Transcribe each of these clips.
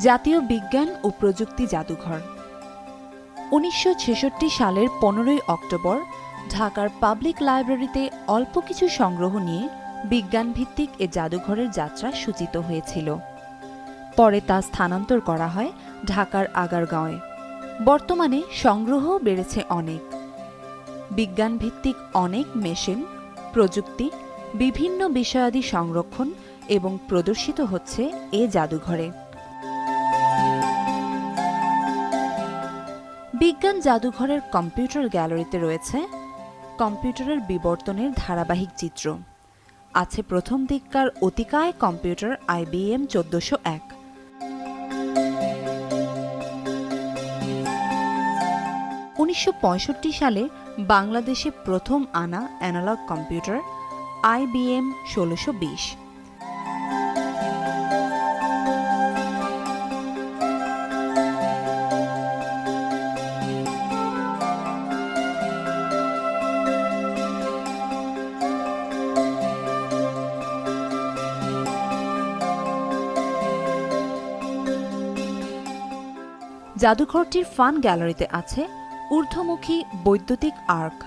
জাতীয় বিজ্ঞান ও প্রযুক্তি জাদুঘর। উনিশশো ছেষট্টি সালের পনেরোই অক্টোবর ঢাকার পাবলিক লাইব্রেরিতে অল্প কিছু সংগ্রহ নিয়ে বিজ্ঞানভিত্তিক এ জাদুঘরের যাত্রা সূচিত হয়েছিল। পরে তা স্থানান্তর করা হয় ঢাকার আগারগাঁওয়ে। বর্তমানে সংগ্রহ বেড়েছে অনেক। বিজ্ঞানভিত্তিক অনেক মেশিন, প্রযুক্তি, বিভিন্ন বিষয়াদি সংরক্ষণ এবং প্রদর্শিত হচ্ছে এ জাদুঘরে। বিজ্ঞান জাদুঘরের কম্পিউটার গ্যালারিতে রয়েছে কম্পিউটারের বিবর্তনের ধারাবাহিক চিত্র। আছে প্রথম দিককার অতিকায় কম্পিউটার আইবিএম চোদ্দশো এক। উনিশশো সালে বাংলাদেশে প্রথম আনা অ্যানালগ কম্পিউটার আইবিএম ষোলোশো বিশ। জাদুঘরটির ফান গ্যালারিতে আছে ঊর্ধ্বমুখী বৈদ্যুতিক আর্ক।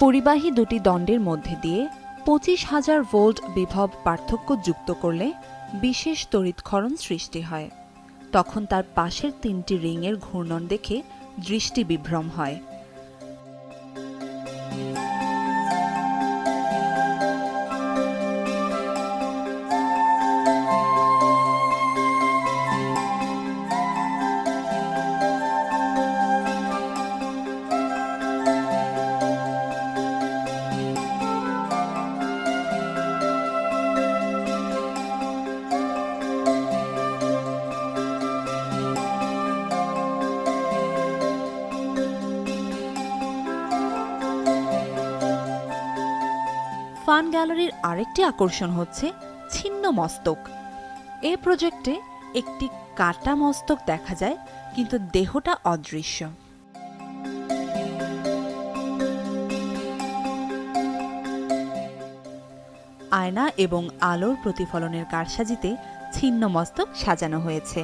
পরিবাহী দুটি দণ্ডের মধ্যে দিয়ে পঁচিশ হাজার ভোল্ট বিভব পার্থক্য যুক্ত করলে বিশেষ তড়িৎক্ষরণ সৃষ্টি হয়। তখন তার পাশের তিনটি রিংয়ের ঘূর্ণন দেখে দৃষ্টি বিভ্রম হয়। ফান গ্যালারির আরেকটি আকর্ষণ হচ্ছে ছিন্ন মস্তক। এ প্রজেক্টে একটি কাটা মস্তক দেখা যায়, কিন্তু দেহটা অদৃশ্য। আয়না এবং আলোর প্রতিফলনের কারসাজিতে ছিন্ন মস্তক সাজানো হয়েছে।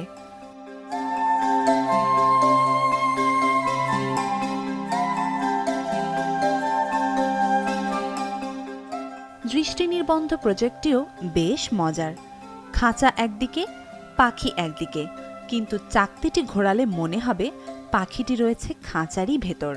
দৃষ্টি নির্বন্ধ প্রজেক্টটিও বেশ মজার। খাঁচা একদিকে, পাখি একদিকে। কিন্তু চাকতিটি ঘোরালে মনে হবে পাখিটি রয়েছে খাঁচারই ভেতর।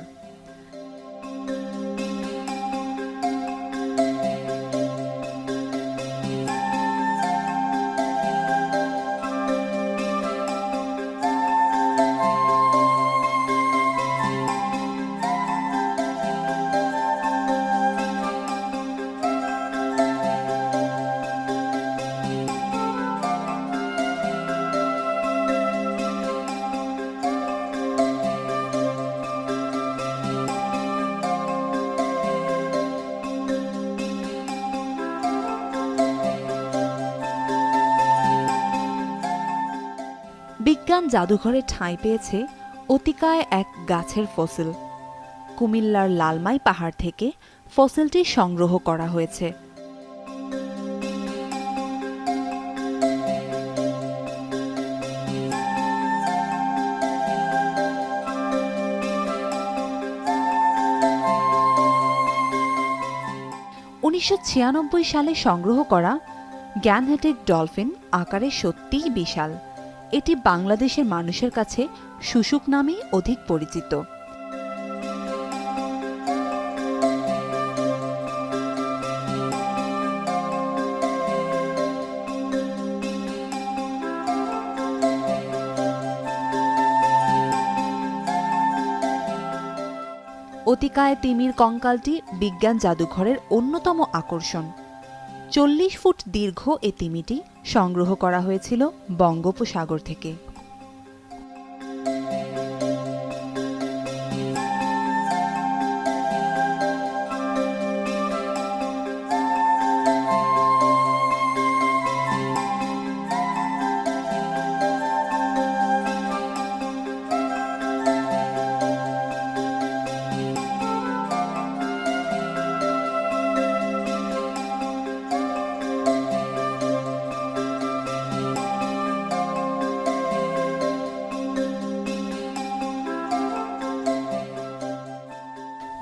বিজ্ঞান জাদুঘরে ঠাঁই পেয়েছে অতিকায় এক গাছের ফসিল। কুমিল্লার লালমাই পাহাড় থেকে ফসিলটি সংগ্রহ করা হয়েছে। উনিশশো ছিয়ানব্বই সালে সংগ্রহ করা জ্ঞানহ্যাটিক ডলফিন আকারে সত্যিই বিশাল। এটি বাংলাদেশের মানুষের কাছে শুশুক নামেই অধিক পরিচিত। অতিকায় তিমির কঙ্কালটি বিজ্ঞান জাদুঘরের অন্যতম আকর্ষণ। চল্লিশ ফুট দীর্ঘ এ তিমিটি সংগ্রহ করা হয়েছিল বঙ্গোপসাগর থেকে।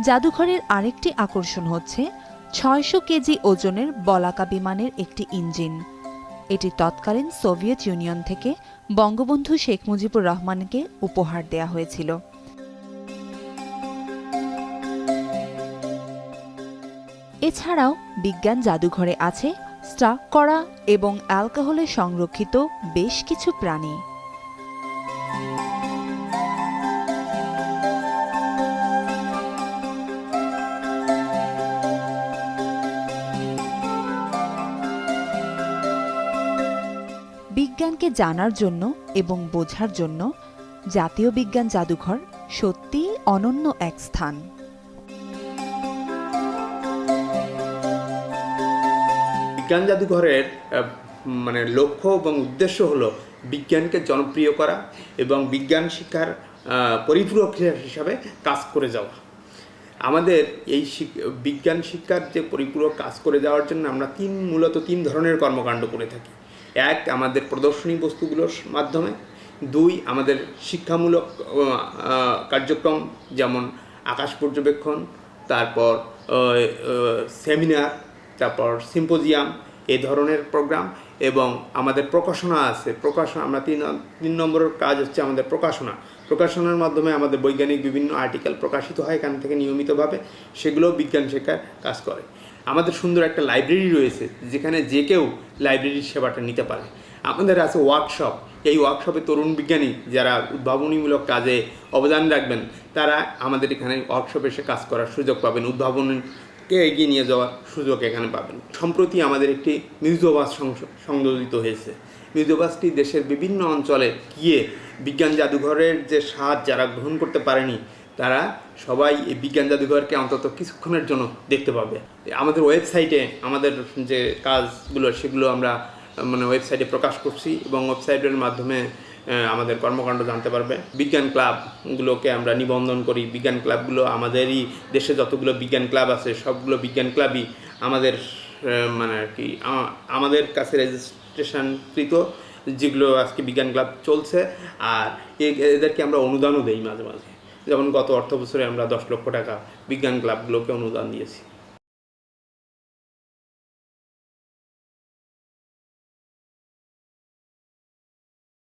জাদুঘরের আরেকটি আকর্ষণ হচ্ছে ছয়শো কেজি ওজনের বলাকা বিমানের একটি ইঞ্জিন। এটি তৎকালীন সোভিয়েত ইউনিয়ন থেকে বঙ্গবন্ধু শেখ মুজিবুর রহমানকে উপহার দেয়া হয়েছিল। এছাড়াও বিজ্ঞান জাদুঘরে আছে স্টাক করা এবং অ্যালকোহলে সংরক্ষিত বেশ কিছু প্রাণী। বিজ্ঞানকে জানার জন্য এবং বোঝার জন্য জাতীয় বিজ্ঞান জাদুঘর সত্যিই অনন্য এক স্থান। বিজ্ঞান জাদুঘরের মানে লক্ষ্য এবং উদ্দেশ্য হলো বিজ্ঞানকে জনপ্রিয় করা এবং বিজ্ঞান শিক্ষার পরিপূরক হিসাবে কাজ করে যাওয়া। আমাদের এই বিজ্ঞান শিক্ষার যে পরিপূরক কাজ করে যাওয়ার জন্য আমরা তিন, মূলত তিন ধরনের কর্মকাণ্ড করে থাকি। এক, আমাদের প্রদর্শনী বস্তুগুলোর মাধ্যমে। দুই, আমাদের শিক্ষামূলক কার্যক্রম, যেমন আকাশ পর্যবেক্ষণ, তারপর সেমিনার, তারপর সিম্পোজিয়াম এই ধরনের প্রোগ্রাম এবং আমাদের প্রকাশনা আছে। প্রকাশনা, আমরা তিন তিন নম্বরের কাজ হচ্ছে আমাদের প্রকাশনা। প্রকাশনার মাধ্যমে আমাদের বৈজ্ঞানিক বিভিন্ন আর্টিকেল প্রকাশিত হয় এখান থেকে নিয়মিতভাবে। সেগুলোও বিজ্ঞান শেখার কাজ করে। আমাদের সুন্দর একটা লাইব্রেরি রয়েছে, যেখানে যে কেউ লাইব্রেরির সেবাটা নিতে পারে। আমাদের আছে ওয়ার্কশপ এই ওয়ার্কশপে তরুণ বিজ্ঞানী যারা উদ্ভাবনীমূলক কাজে অবদান রাখবেন, তারা আমাদের এখানে ওয়ার্কশপে এসে কাজ করার সুযোগ পাবেন, উদ্ভাবনকে এগিয়ে নিয়ে যাওয়ার সুযোগ এখানে পাবেন। সম্প্রতি আমাদের একটি মিউজিওবাস সংস- সংযোজিত হয়েছে। মিউজিওবাসটি দেশের বিভিন্ন অঞ্চলে গিয়ে বিজ্ঞান জাদুঘরের যে স্বাদ যারা গ্রহণ করতে পারেনি তারা সবাই এই বিজ্ঞান জাদুঘরকে অন্তত কিছুক্ষণের জন্য দেখতে পাবে। আমাদের ওয়েবসাইটে আমাদের যে কাজগুলো, সেগুলো আমরা মানে ওয়েবসাইটে প্রকাশ করছি এবং ওয়েবসাইটের মাধ্যমে আমাদের কর্মকাণ্ড জানতে পারবে। বিজ্ঞান ক্লাবগুলোকে আমরা নিবন্ধন করি। বিজ্ঞান ক্লাবগুলো আমাদেরই দেশে যতগুলো বিজ্ঞান ক্লাব আছে, সবগুলো বিজ্ঞান ক্লাবই আমাদের মানে আর কি আমাদের কাছে রেজিস্ট্রেশনকৃত যেগুলো আজকে বিজ্ঞান ক্লাব চলছে। আর এদেরকে আমরা অনুদানও দেই মাঝে মাঝে। যেমন গত অর্থ বছরে আমরা দশ লক্ষ টাকা বিজ্ঞান ক্লাবগুলোকে অনুদান দিয়েছি।